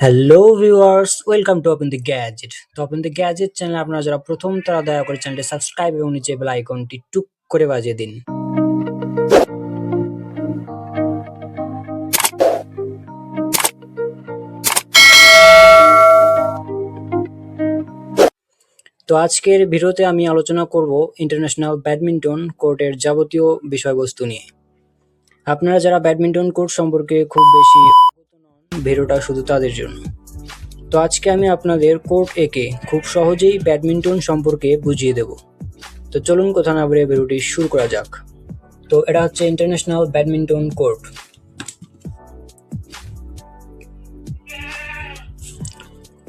Hello viewers welcome to Open the Gadget তো Open the Gadget channel আপনারা যারা প্রথম, তারা দয়া করে চ্যানেলটি সাবস্ক্রাইব এবং নিচে বেল আইকনটি টুক করে বাজিয়ে দিন। তো আজকের ভিডিওতে আমি আলোচনা করব ইন্টারন্যাশনাল ব্যাডমিন্টন কোর্টের যাবতীয় বিষয়বস্তু নিয়ে। আপনারা যারা ব্যাডমিন্টন কোর্ট সম্পর্কে খুব বেশি ভিডিওটা শুধু তাদের জন্য। তো আজকে আমি আপনাদের কোর্ট একে খুব সহজেই ব্যাডমিন্টন সম্পর্কে বুঝিয়ে দেব। তো চলুন কথা না বলে ভিডিওটি শুরু করা যাক। তো এটা হচ্ছে ইন্টারন্যাশনাল ব্যাডমিন্টন কোর্ট।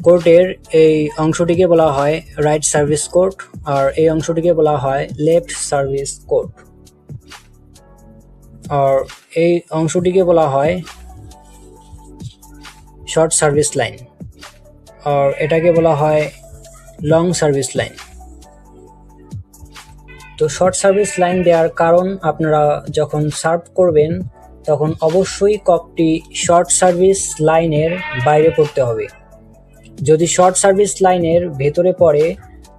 কোর্টের এই অংশটিকে বলা হয় রাইট সার্ভিস কোর্ট, আর এই অংশটিকে বলা হয় লেফট সার্ভিস কোর্ট। আর এই অংশটিকে বলা হয় শর্ট সার্ভিস লাইন আর এটাকে বলা হয় লং সার্ভিস লাইন তো শর্ট সার্ভিস লাইন দেওয়ার কারণ আপনারা যখন সার্ভ করবেন, তখন অবশ্যই কপটি শর্ট সার্ভিস লাইনের বাইরে পড়তে হবে। যদি শর্ট সার্ভিস লাইনের ভেতরে পড়ে,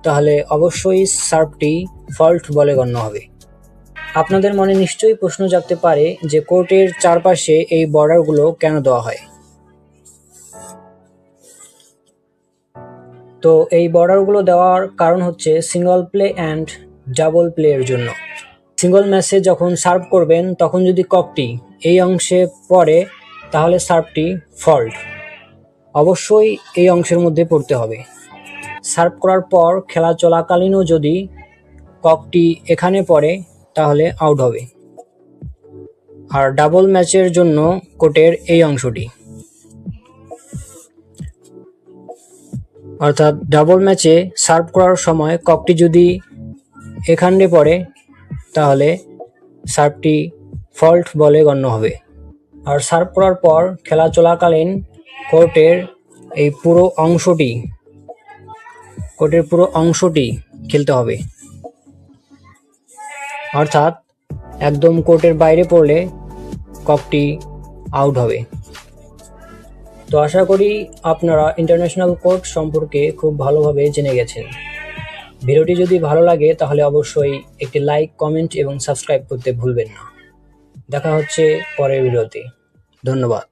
তাহলে অবশ্যই সার্ভটি ফল্ট বলে গণ্য হবে। আপনাদের মনে নিশ্চয়ই প্রশ্ন জাগতে পারে যে কোর্টের চারপাশে এই বর্ডারগুলো কেন দেওয়া হয়। তো এই বর্ডারগুলো দেওয়ার কারণ হচ্ছে সিঙ্গল প্লে অ্যান্ড ডাবল প্লের জন্য। সিঙ্গল ম্যাচে যখন সার্ভ করবেন, তখন যদি ককটি এই অংশে পড়ে, তাহলে সার্ভটি ফল্ট অবশ্যই এই অংশের মধ্যে পড়তে হবে। সার্ভ করার পর খেলা চলাকালীনও যদি ককটি এখানে পড়ে, তাহলে আউট হবে। আর ডাবল ম্যাচের জন্য কোর্টের এই অংশটি। অর্থাৎ ডাবল ম্যাচে সার্ভ করার সময় ককটি যদি এখানে পড়ে, তাহলে সার্ভটি ফল্ট বলে গণ্য হবে। আর সার্ভ করার পর খেলা চলাকালীন কোর্টের এই পুরো অংশটি, কোর্টের পুরো অংশটি খেলতে হবে। অর্থাৎ একদম কোর্টের বাইরে পড়লে ককটি আউট হবে। তো আশা করি আপনারা ইন্টারন্যাশনাল কোর্ট সম্পর্কে খুব ভালোভাবে জেনে গেছেন। ভিডিওটি যদি ভালো লাগে, তাহলে অবশ্যই একটি লাইক কমেন্ট এবং সাবস্ক্রাইব করতে ভুলবেন না। দেখা হচ্ছে পরের ভিডিওতে। ধন্যবাদ।